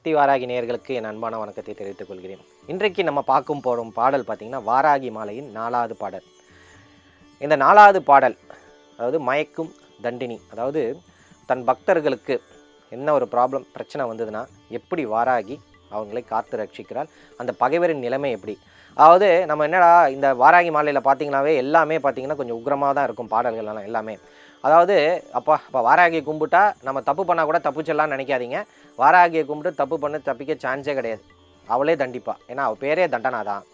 சக்தி வாராகி நேர்களுக்கு என் அன்பான வணக்கத்தை தெரிவித்துக் கொள்கிறேன். இன்றைக்கு நம்ம பார்க்கும் போகும் பாடல் பார்த்திங்கன்னா வாராகி மாலையின் நாலாவது பாடல். இந்த நாலாவது பாடல் அதாவது மயக்கும் தண்டினி அதாவது தன் பக்தர்களுக்கு என்ன ஒரு ப்ராப்ளம் பிரச்சனை வந்ததுன்னா எப்படி வாராகி அவங்களை காத்து ரட்சிக்கிறாள் அந்த பகைவரின் நிலைமை எப்படி? அதாவது நம்ம என்னடா இந்த வாராகி மாலையில் பார்த்தீங்கன்னாவே எல்லாமே பார்த்தீங்கன்னா கொஞ்சம் உக்ரமாக தான் இருக்கும் பாடல்கள் எல்லாம். எல்லாமே அதாவது அப்பா அப்போ வாராகியை கும்பிட்டா நம்ம தப்பு பண்ணால் கூட தப்புச்செல்லாம் நினைக்காதீங்க. வாராகியை கும்பிட்டு தப்பு பண்ண தப்பிக்க சான்ஸே கிடையாது. அவளே தண்டிப்பா. ஏன்னா அவள் பேரே தண்டனா தான்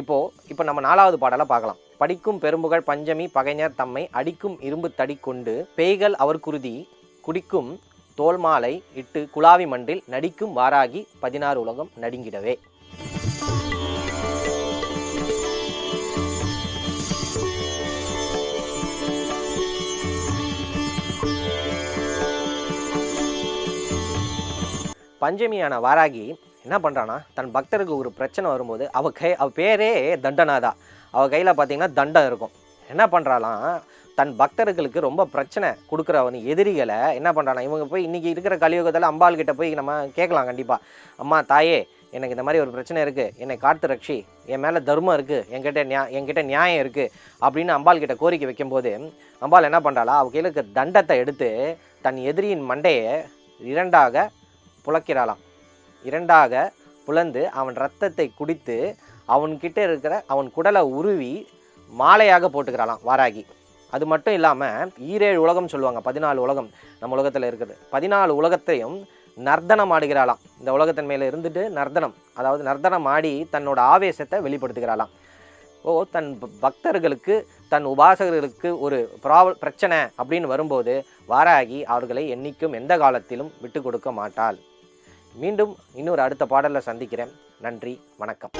இப்போது இப்போ நம்ம நாலாவது பாடலை பார்க்கலாம். படிக்கும் பெரும்புகள் பஞ்சமி பகைஞர் தம்மை அடிக்கும் இரும்பு தடி கொண்டு பேய்கள் அவர் குருதி குடிக்கும் தோல்மாலை இட்டு குலாவி மன்றில் நடிக்கும் வாராகி பதினாறு உலகம் நடுங்கிடவே. பஞ்சமியான வாராகி என்ன பண்ணுறான்னா தன் பக்தருக்கு ஒரு பிரச்சனை வரும்போது அவள் கை அவள் பேரே தண்டனாதா அவள் கையில் பார்த்தீங்கன்னா தண்டம் இருக்கும். என்ன பண்ணுறாலாம் தன் பக்தர்களுக்கு ரொம்ப பிரச்சனை கொடுக்குறவன் எதிரிகளை என்ன பண்ணுறானா இவங்க போய் இன்றைக்கி இருக்கிற கலியுகத்தில் அம்பாள் கிட்ட போய் நம்ம கேட்கலாம் கண்டிப்பாக அம்மா தாயே எனக்கு இந்த மாதிரி ஒரு பிரச்சனை இருக்குது என்னை காத்து ரட்சி. என் மேலே தர்மம் இருக்குது என்கிட்ட நியா என்கிட்ட நியாயம் இருக்குது அப்படின்னு அம்பாள் கிட்ட கோரிக்கை வைக்கும்போது அம்பாள் என்ன பண்ணுறாளா அவ கையில் இருக்க தண்டத்தை எடுத்து தன் எதிரியின் மண்டையை இரண்டாக புழக்கிறாளாம் இரண்டாக புலந்து அவன் ரத்தத்தை குடித்து அவன்கிட்ட இருக்கிற அவன் குடலை உருவி மாலையாக போட்டுக்கிறாளாம் வாராகி. அது மட்டும் இல்லாமல் ஈரேழு உலகம் சொல்லுவாங்க பதினாலு உலகம் நம்ம உலகத்தில் இருக்குது. பதினாலு உலகத்தையும் நர்த்தனம் ஆடுகிறாளாம். இந்த உலகத்தின் மேலே இருந்துட்டு நர்த்தனம் அதாவது நர்த்தனம் ஆடி தன்னோட ஆவேசத்தை வெளிப்படுத்துகிறாளாம். ஓ தன் பக்தர்களுக்கு தன் உபாசகர்களுக்கு ஒரு ப்ராப் பிரச்சனை அப்படின்னு வரும்போது வாராகி அவர்களை என்றைக்கும் எந்த காலத்திலும் விட்டு கொடுக்க மாட்டாள். மீண்டும் இன்னொரு அடுத்த பாடலில் சந்திக்கிறேன். நன்றி வணக்கம்.